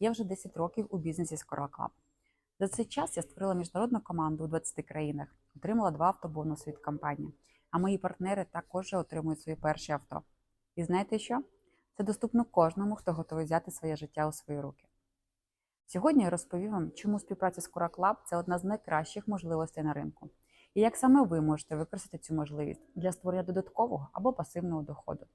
Я вже 10 років у бізнесі з Club. За цей час я створила міжнародну команду у 20 країнах, отримала два автобонуси від компанії, а мої партнери також отримують свої перші авто. І знаєте що? Це доступно кожному, хто готовий взяти своє життя у свої руки. Сьогодні я розповім вам, чому співпраця з Coral Club – це одна з найкращих можливостей на ринку, і як саме ви можете використати цю можливість для створення додаткового або пасивного доходу.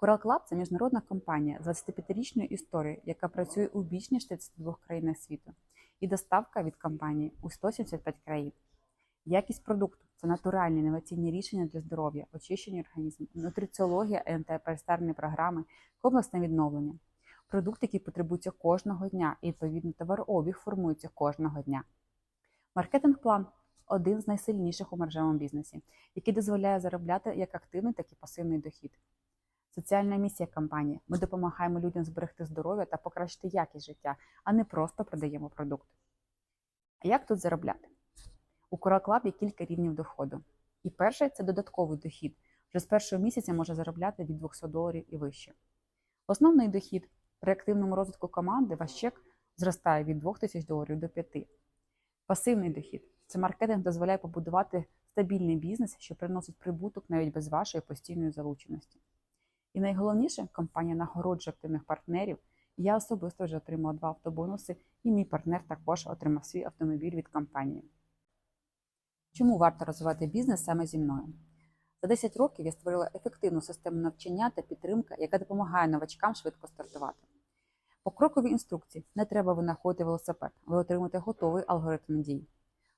Coral Club – це міжнародна компанія з 25-річною історією, яка працює у більш ніж 32 країнах світу, і доставка від компанії у 175 країн. Якість продукту це натуральні інноваційні рішення для здоров'я, очищення організму, нутриціологія, антиперистарні програми, комплексне відновлення. Продукт, який потребується кожного дня, і відповідно товарообіг формується кожного дня. Маркетинг-план один з найсильніших у мережевому бізнесі, який дозволяє заробляти як активний, так і пасивний дохід. Соціальна місія компанії. Ми допомагаємо людям зберегти здоров'я та покращити якість життя, а не просто продаємо продукт. А як тут заробляти? У Coral є кілька рівнів доходу. І перший це додатковий дохід. Вже з першого місяця може заробляти від 200 доларів і вище. Основний дохід при активному розвитку команди ваш чек зростає від 2000 доларів до 5. Пасивний дохід це маркетинг дозволяє побудувати стабільний бізнес, що приносить прибуток навіть без вашої постійної залученості. І найголовніше, компанія нагороджує активних партнерів. Я особисто вже отримала два автобонуси, і мій партнер також отримав свій автомобіль від компанії. Чому варто розвивати бізнес саме зі мною? За 10 років я створила ефективну систему навчання та підтримки, яка допомагає новачкам швидко стартувати. По кроковій інструкції не треба винаходити велосипед, ви отримуєте готовий алгоритм дій.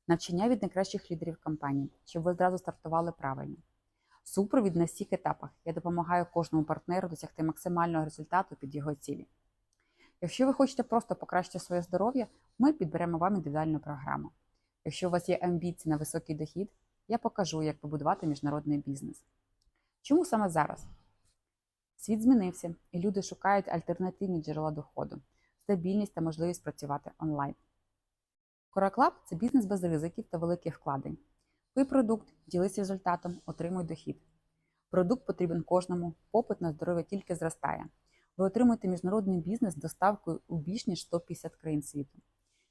Навчання від найкращих лідерів компанії, щоб ви одразу стартували правильно. Супровід на всіх етапах. Я допомагаю кожному партнеру досягти максимального результату під його цілі. Якщо ви хочете просто покращити своє здоров'я, ми підберемо вам індивідуальну програму. Якщо у вас є амбіції на високий дохід, я покажу, як побудувати міжнародний бізнес. Чому саме зараз? Світ змінився, і люди шукають альтернативні джерела доходу, стабільність та можливість працювати онлайн. Club – це бізнес без ризиків та великих вкладень. Ви продукт, ділись результатом, отримуй дохід. Продукт потрібен кожному, попит на здоров'я тільки зростає. Ви отримуєте міжнародний бізнес з доставкою у більш ніж 150 країн світу.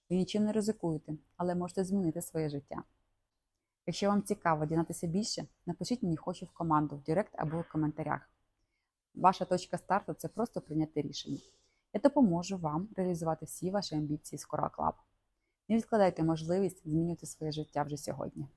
Ви нічим не ризикуєте, але можете змінити своє життя. Якщо вам цікаво дізнатися більше, напишіть мені хочу в команду в Директ або в коментарях. Ваша точка старту це просто прийняти рішення. Я допоможу вам реалізувати всі ваші амбіції з Coral Club. Не відкладайте можливість змінювати своє життя вже сьогодні.